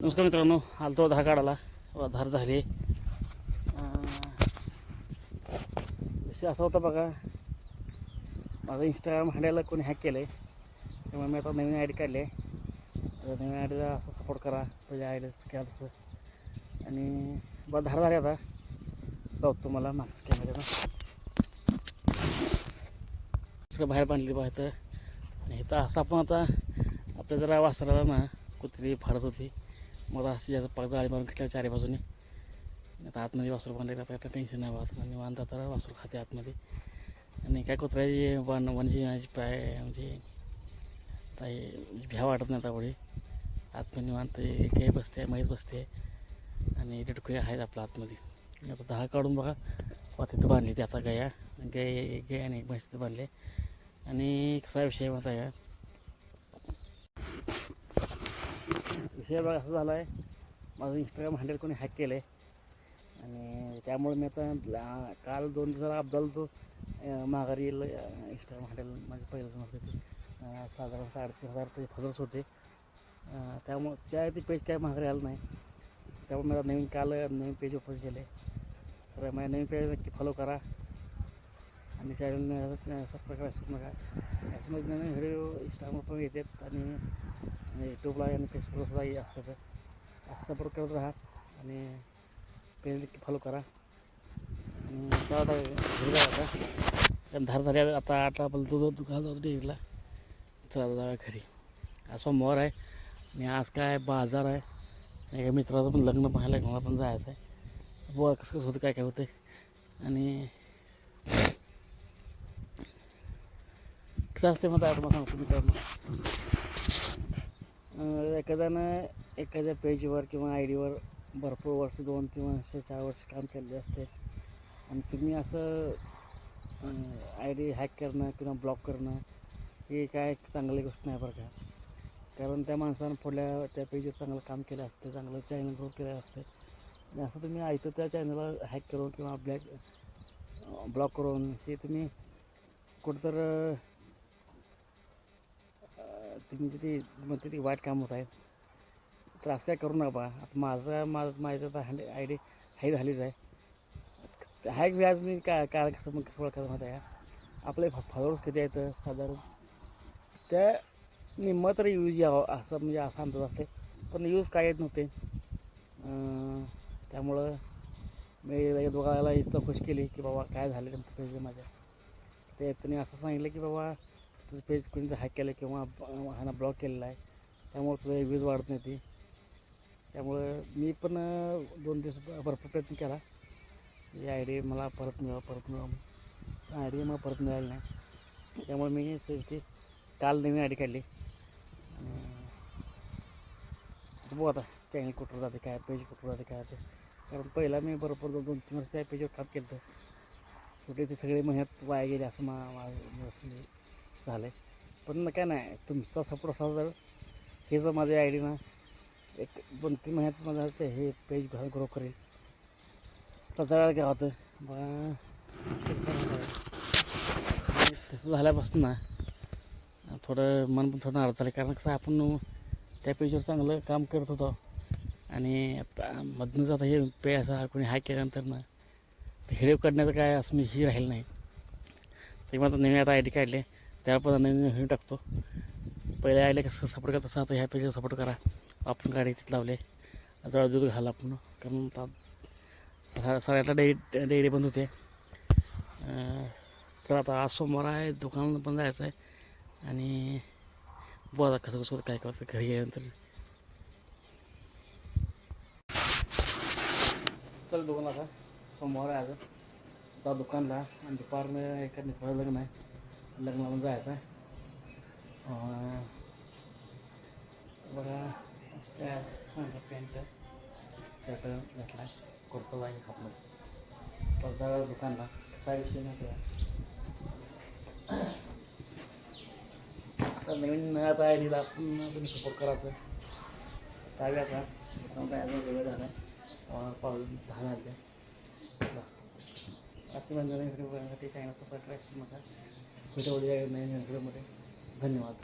नमस्कार मित्रांनो आलतो दहा काढाला व धार झाली. विषय असा होता बघा माझं इंस्टाग्राम हँडलला कोणी हॅक केलं आहे त्यामुळे मी आता नवीन आय डी काढली आहे. नवीन आय डीला असं सपोर्ट करा तुझ्या आय डी केला तसं. आणि बा धार झाली आता. जाऊ तुम्हाला मागचं कॅमेऱ्यानं बाहेर बांधली बाहेर इथं. आणि इथं असं आपण आता आपल्या जरा वासराला ना कुत्री फाडत होती. मग अशी जास्त पाक जाळी मारून घेतल्या चारी बाजूने. आता आतमध्ये वासरू बांधले आता टेन्शन नाही बघा निवांत तर वासरू खाते आतमध्ये. आणि काय कुत्राची वन म्हणजे पाय म्हणजे काही भ्या वाटत नाही आता पुढे आतमध्ये निवांत काही बसते माहीत बसते. आणि टिटकुया आहेत आपल्या आतमध्ये. आता दहा काढून बघा. वा तिथं बांधली ते आता गया. गाय एक गाय आणि एक म्हैस तिथं बांधले. आणि कसा विषय होता या विषय बघा असं झाला आहे माझं इंस्टाग्राम हँडल कोणी हॅक केलं आहे आणि त्यामुळे मी आता काल दोन दिवसाला अब्दाल तो माघारी येईल इंस्टाग्राम हँडल माझे पहिलंच समजते ते. साधारण साडेतीन हजार ते फॉलोअर्स होते. अं, त्यामुळे त्या ते पेज काय माघारी आलं नाही. त्यामुळे मला नवीन काल नवीन पेज ओपन केले तर माझ्या नवीन पेज नक्की फॉलो करा. आणि चॅनल सबस्क्राईब करा विसरू नका याच्यामध्ये नवीन व्हिडिओ इंस्टाग्रामवर पण येतात आणि यूट्यूबला आणि फेसबुकला सुद्धा असतात असं सपोर्ट करत राहा आणि पेज फॉलो करा. आणि आता हिरगा आता. धार झाली आता आता आपण दूध दुकान जाऊ डेरीला चला जाऊया घरी. आज मोर आहे आणि आज काय बाजार आहे. एका मित्राचं पण लग्न पाहायला मला पण जायचं आहे. बुवा कसं कसं होतं काय काय होतं आणि कसं असते मग आता सांगतो मित्रांनो. एखाद्यानं एखाद्या पेजवर किंवा आय डीवर भरपूर वर्ष दोन तीन वर्ष चार वर्ष काम केलेले असते. आणि तुम्ही असं आय डी हॅक करणं किंवा ब्लॉक करणं ही काय चांगली गोष्ट नाही बरं का? कारण त्या माणसानं पुढल्या त्या पेजवर चांगलं काम केलं असतं चांगलं चॅनल ग्रो केलं असतं. आणि असं तुम्ही ऐकतो त्या चॅनलला हॅक करून किंवा ब्लॅक ब्लॉक करून हे तुम्ही कुठंतर तुम्ही जे म्हणते ते वाईट काम होत आहे त्रास काय करू नका बा. आता माझं माझं माझं तर हँड आय डी हाय झालीच आहे. हॅक व्याज मी काय काय कसं मग कसं ओळखायचं माहिती आहे आपले फॉलोअर्स किती आहेत साधारण? त्या निम्म तरी यूज यावं असं म्हणजे असा अंदाज असते पण यूज काय येत नव्हते. त्यामुळं मी लगेच दोघाला चौकशी केली की बाबा काय झालं तुमचं माझ्या. ते त्यांनी असं सांगितलं की बाबा तुझं पेज कोणी हॅक केलं किंवा ह्यानं ब्लॉक केलेलं आहे. त्यामुळे तुझं व्ह्यूज वाढत नाही ती. त्यामुळं मी पण दोन दिवस भरपूर प्रयत्न केला. ही आय डी मला परत मिळावं परत मिळावं आय डी मला परत मिळाली नाही. त्यामुळे मी ती काल नवीन आय डी काढली. आणि आता बघू आता चॅनल कुठं जाते काय पेज कुठं जाते काय ते. कारण पहिला मी बरोबर दोन दोन तीन वर्ष त्या पेजवर काम केलं होतं. कुठे ते सगळे महिन्यात वाया गेले असं मा झालं आहे पण काय नाही तुमचा सपोर्ट असा जर हे जर माझ्या आय डी ना एक दोन तीन महिन्यात माझं हे पेज घर ग्रो करेल. त्याचा काय होतं. बा तसं झाल्यापासून ना थोडं मन पण थोडं नाराज झालं कारण कसं आपण त्या पेजवर चांगलं काम करत होतो. आणि आता मधनं जाता हे पे असा कोणी हाय केल्यानंतर ना तर व्हिडिओ काढण्याचं काय असं मी ही राहिलं नाही. ते मग आता नवीन आता आय डी काढले. त्या पण हे टाकतो. पहिले आले कसं सपोर्ट करत तसं आता ह्या पेजला सपोर्ट करा. आपण गाडी तिथं लावले जवळ दूध घाला आपण. कारण आता सगळ्याला डेअरी डेअरी बंद होते. तर आता आज सोमवार आहे. दुकान पण जायचं आहे. आणि बघा आता कसं कसं काय करतं घरी गेल्यानंतर. चल दुकान आता सोमवार आहे आज. जा दुकानला आणि दुपारनं एका मित्राचं लग्न आहे. लग्नाला जायचं आहे. बघा त्या पॅन्ट शर्ट घातला आहे. कुर्ता आहे आपलं परत दुकानला. कसा विषय नाही आता नवीन आता आय डीला आपण तुम्ही सपोर्ट करायचं. चालू आता. आता काय वेगळं झालं. आहे पाऊस दहा झाले असे म्हणजे नवीन व्हिडिओ बघण्यासाठी चॅनल सबस्क्राईब करा नवीन धन्यवाद.